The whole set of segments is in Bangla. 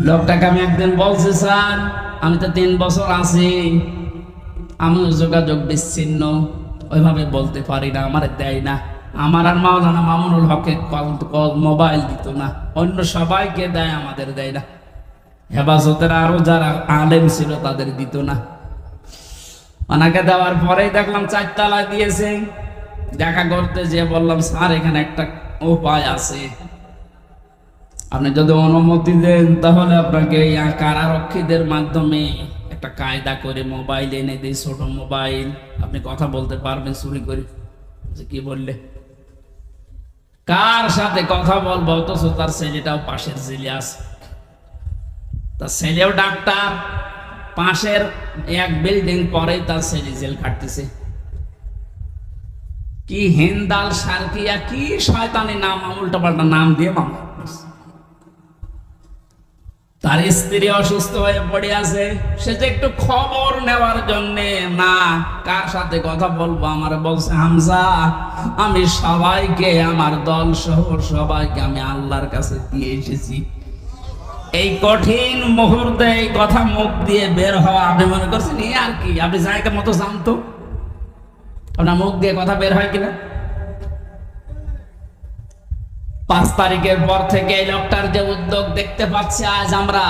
লোকটাকে আমি একদিন বলছি, স্যার, আমি তো তিন বছর আছি। আমিও যোগাযোগ বিচ্ছিন্ন। ওইভাবে বলতে পারি না, আমার দেয় না। আমার আর মাওলানা মামুনুল হকে কল- মোবাইল দিত না। অন্য সবাইকে দেয়, আমাদের দেয় না। হেফাজতের আরও যারা আলেম ছিল, তাদের দিত না। ওনাকে দেওয়ার পরেই দেখলাম চারতলা দিয়েছে। দেখা করতে যে বললাম, স্যার, এখানে একটা উপায় আছে। আপনি যদি অনুমতি দেন, তাহলে আপনাকে এই কারারক্ষীদের মাধ্যমে একটা কায়দা করে মোবাইল এনে দিই, ছোট মোবাইল। আপনি কথা বলতে পারবেন, চুরি করে। যে কি বললে? কার সাথে কথা বলব? অথচ তার ছেলেটাও পাশের জেলে আছে। তার ছেলেও ডাক্তার। পাশের এক বিল্ডিং পরে তার ছেলে জেল কাটতেছে। কি হিন্দাল সারকিয়া, কি শয়তানি নাম উল্টা পাল্টা নাম দিয়ে করছে। তার স্ত্রী অসুস্থ হয়ে পড়ে আছে, সে যে একটু খবর নেওয়ার জন্য না কার সাথে কথা বলব? আমার বলছে, হামজা, আমি সবাইকে, আমার দল সহ সবাইকে আমি আল্লাহর কাছে দিয়ে এসেছি। এই কঠিন মুহূর্তে এই কথা মুখ দিয়ে বের হওয়া, আপনি মনে করছেন আর কি, আপনি জায়গা মতো জানতো? আপনার মুখ দিয়ে কথা বের হয় কিনা? পাঁচ তারিখের পর থেকে এই লোকটার যে উদ্যোগ দেখতে পাচ্ছি আজ আমরা,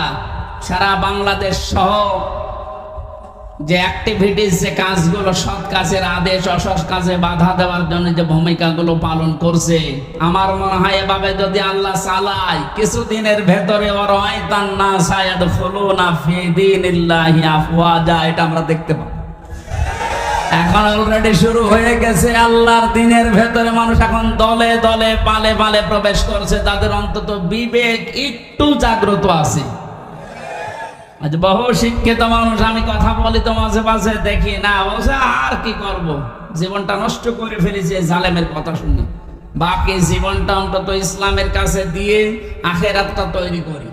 সারা বাংলাদেশ সহ যে অ্যাক্টিভিটিস যে কাজগুলো সৎ কাজের আদেশ, অসৎ কাজে বাধা দেওয়ার জন্য যে ভূমিকাগুলো পালন করছে, আমার মনে হয় এভাবে যদি আল্লাহ চালায়, কিছুদিনের ভেতরে ওর না সায়াদ ফুলু না ফিদিন আফওয়াজা, এটা আমরা দেখতে পাবো। এখন অলরেডি শুরু হয়ে গেছে আল্লাহর দিনের ভেতরে মানুষ এখন দলে দলে, পালে পালে প্রবেশ করছে। তাদের অন্তত বিবেক একটু জাগ্রত আছে। আজ বহু শিক্ষিত মানুষ, আমি কথা বলি তো মাঝে মাঝে দেখি, না বলছে আর কি করব? জীবনটা নষ্ট করে ফেলেছে জালেমের কথা শুনে। বাকি জীবনটা অন্তত ইসলামের কাছে দিয়ে আখেরাতটা তৈরি করি।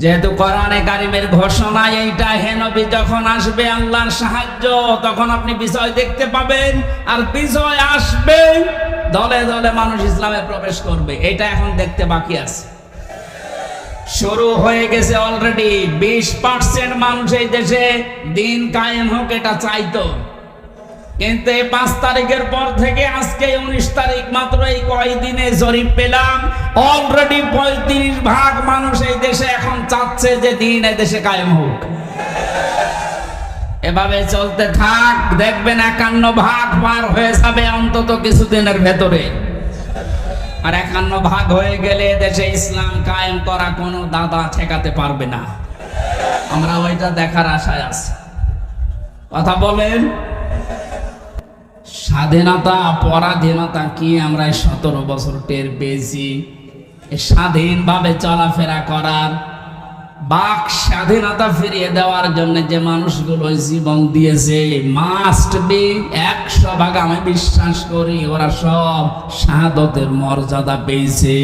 যেহেতু কোরআনে কারিমের ঘোষণা এইটা, হে নবী, যখন আসবে আল্লাহর সাহায্য, তখন আপনি বিষয় দেখতে পাবেন, আর বিষয় আসবে, দলে দলে মানুষ ইসলামে প্রবেশ করবে, এটা এখন দেখতে বাকি আছে। শুরু হয়ে গেছে অলরেডি বিশ পার্সেন্ট মানুষ এই দেশে, দিন কায়েম হোক, এটা চাইতো। কিন্তু এই পাঁচ তারিখের পর থেকে আজকে উনিশ তারিখ মাত্র এই কয়দিনে জরিপ পেলাম। অলরেডি পঁয়ত্রিশ ভাগ মানুষ এই দেশে এখন চাচ্ছে যে দিন দেশে কায়েম হোক। এভাবে চলতে থাক, দেখবেন একান্ন ভাগ পার হয়ে যাবে অন্তত কিছুদিনের ভেতরে। আর একান্ন ভাগ হয়ে গেলে দেশে ইসলাম কায়েম করা কোনো দাদা ঠেকাতে পারবে না। আমরা ওইটা দেখার আশায় আছি। কথা বলেন। স্বাধীনতা, পরাধীনতা কি আমরা সতেরো বছর টের পেয়েছি? স্বাধীনভাবে চলাফেরা করার, বাক স্বাধীনতা ফিরিয়ে দেওয়ার জন্য যে মানুষগুলো জীবন দিয়েছে মাস্ট বি একশো ভাগ আমি বিশ্বাস করি ওরা সব শাহাদতের মর্যাদা পেয়েছে।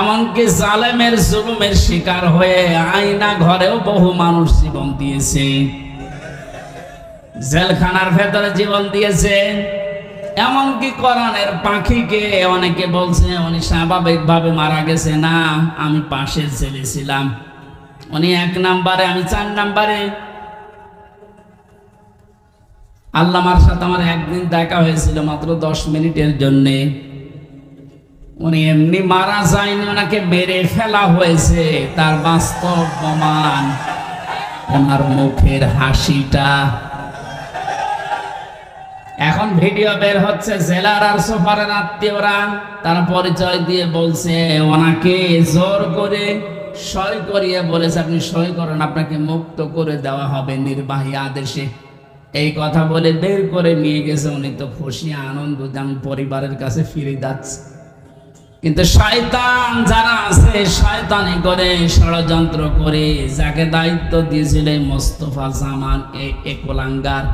এমনকি জালেমের জুলুমের শিকার হয়ে আয়না ঘরেও বহু মানুষ জীবন দিয়েছে। জেলখানার ভেতরে জীবন দিয়েছে। এমনকি কোরআনের পাখিকে অনেকে বলছে, উনি স্বাভাবিক ভাবে মারা গেছে। না, আমি পাশে জেলে ছিলাম। উনি এক নাম্বারে, আমি চার নাম্বারে। আল্লামার সাথে আমার একদিন দেখা হয়েছিল মাত্র দশ মিনিটের জন্যে। উনি এমনি মারা যায়নি, ওনাকে মেরে ফেলা হয়েছে। তার বাস্তব প্রমাণ, ওনার মুখের হাসিটা। এখন ভিডিও বের হচ্ছে জেলার আর সোফারের আত্মীয়রা, তারা পরিচয় দিয়ে বলছে, ওনাকে জোর করে সই করিয়ে বলেছে, আপনি সই করেন, আপনাকে মুক্ত করে দেওয়া হবে নির্বাহী আদেশে। এই কথা বলে বের করে নিয়ে গেছে, উনি তো খুশি, আনন্দ আমি পরিবারের কাছে ফিরে যাচ্ছে। কিন্তু শয়তান যারা আছে, শয়তানি করে, ষড়যন্ত্র করে, যাকে দায়িত্ব দিয়েছিল মোস্তফা জামান, এই একলাঙ্গার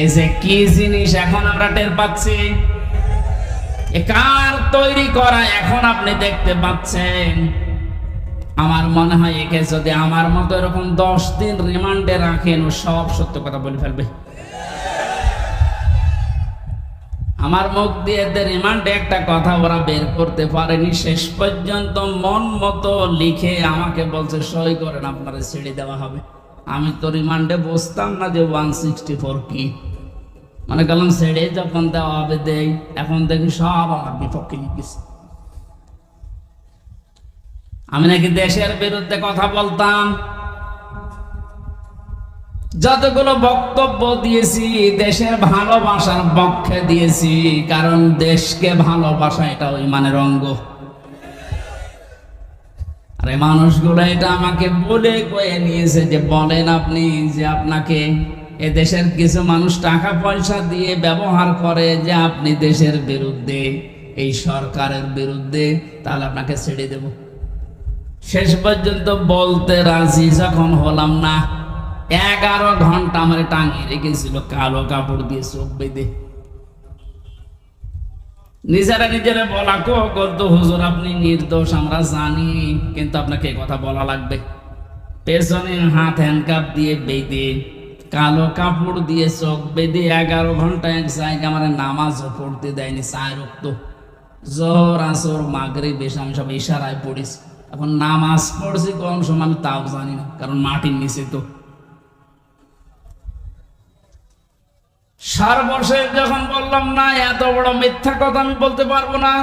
এই যে কি জিনিস এখন আমরা টের পাচ্ছি? কার তৈরি করা এখন আপনি দেখতে পাচ্ছেন? আমার মনে হয় একে যদি আমার মতো এরকম দশ দিন রিমান্ডে রাখেন, ও সব সত্য কথা বলে ফেলবে। আমার মুখ দিয়ে এদের রিমান্ডে একটা কথা ওরা বের করতে পারেনি, শেষ পর্যন্ত মন মতো লিখে আমাকে বলছে, সই করেন, আপনারা ছেড়ে দেওয়া হবে। আমি তো রিমান্ডে বসতাম না যে ওয়ান সিক্সটি ফোর কি। মনে করলাম ছেড়ে যখন দেওয়া হবে দেই, এখন দেখি সব আমার বিপক্ষে লিখেছে আমি নাকি দেশের বিরুদ্ধে কথা বলতাম। যতগুলো বক্তব্য দিয়েছি, দেশের ভালোবাসার পক্ষে দিয়েছি, কারণ দেশকে ভালোবাসা এটা ওই মানের অঙ্গ। আরে মানুষগুলো এটা আমাকে বলে কয়ে নিয়েছে যে, বলেন আপনি যে আপনাকে এ দেশের কিছু মানুষ টাকা পয়সা দিয়ে ব্যবহার করে যে আপনি দেশের বিরুদ্ধে, এই সরকারের বিরুদ্ধে, তাহলে আপনাকে ছেড়ে দেব। শেষ পর্যন্ত বলতে রাজি যখন হলাম না, এগারো ঘণ্টা আমার টাঙিয়ে রেখেছিল, কালো কাপড় দিয়ে চোখ বেঁধে। নিজেরা নিজেরা বলা, কো করতো হুজুর, আপনি নির্দোষ, আমরা জানি, কিন্তু আপনাকে কথা বলা লাগবে। পেছনে হাত হ্যান্ডকাপ দিয়ে বেঁধে, কালো কাপড় দিয়ে চোখ বেঁধে এগারো ঘণ্টা এক জায়গায় আমার নামাজও পড়তে দেয়নি চায় রক্ত জোহর, আসর মাগরে বেশ আমি সব ইশারায় পড়েছি। এখন নামাজ পড়ছি কম সময় আমি তাও জানি না, কারণ মাটির নিচে তো। সর্বশেষ যখন বললাম, না, এত বড় মিথ্যা কথা আমি বলতে পারব না।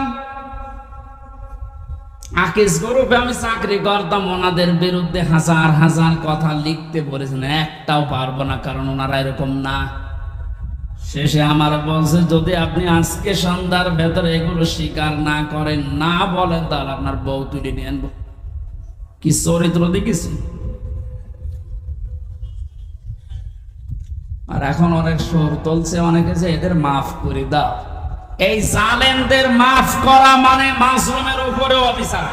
আকিস গ্রুপে আমি চাকরি করতাম, ওনাদের বিরুদ্ধে হাজার হাজার কথা লিখতে বলেছেন, একটাও পারব না, কারণ ওনারা এরকম না। শেষে আমার বলছে, যদি আপনি আজকে সন্ধ্যার ভেতরে এগুলো স্বীকার না করেন, না বলেন, তাহলে আপনার বউ তুলে নিয়ে আনব। কি চরিত্র দেখেছি আর এখন অনেক সুর তুলছে অনেকে যে এদের মাফ করে দাও। এই জালেমদের মাফ করা মানে মাসরুমের উপরে অফিসার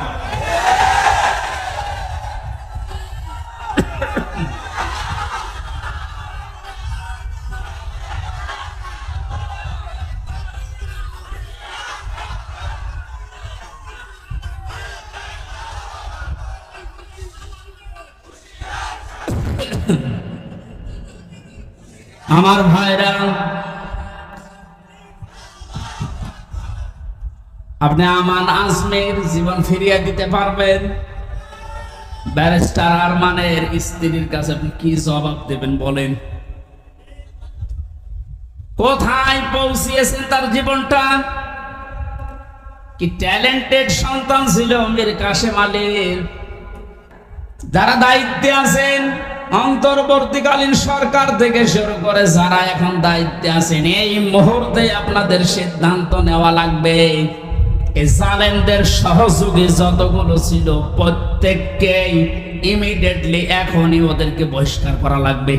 আমার ভাইরা, আপনি আমান আজমের জীবন ফিরিয়ে দিতে পারবেন। ব্যারিস্টার আরমানের স্ত্রীর কাছে আপনি কি জবাব দেবেন বলেন? কোথায় পৌঁছিয়েছেন তার জীবনটা? কি ট্যালেন্টেড সন্তান ছিল মীর কাশেম আলীর? যারা দায়িত্বে আছেন অন্তর্বর্তীকালীন সরকার থেকে শুরু করে যারা এখন দায়িত্বে আছেন, এই মুহূর্তে আপনাদের সিদ্ধান্ত নেওয়া লাগবে। জালেমদের সহযোগী যতগুলো ছিল, প্রত্যেককেই ইমিডিয়েটলি এখনই ওদেরকে বহিষ্কার করা লাগবে।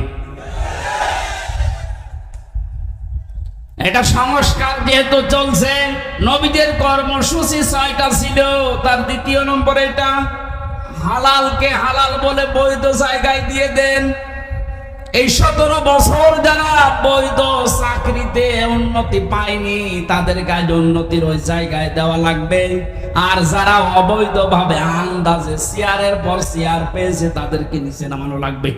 এটা সংস্কার যেহেতু চলছে, নবীদের কর্মসূচি ছয়টা ছিল, তার দ্বিতীয় নম্বর এটা হালালকে হালাল বলে বৈধ জায়গায় দিয়ে দেন। এই সতেরো বছর যারা বৈধ চাকরিতে উন্নতি পায়নি, তাদের গায়ে উন্নতির ওই জায়গায় দেওয়া লাগবে। আর যারা অবৈধভাবে আন্দাজে চেয়ারের পর চেয়ার পেয়েছে, তাদেরকে নিচে নামানো লাগবে।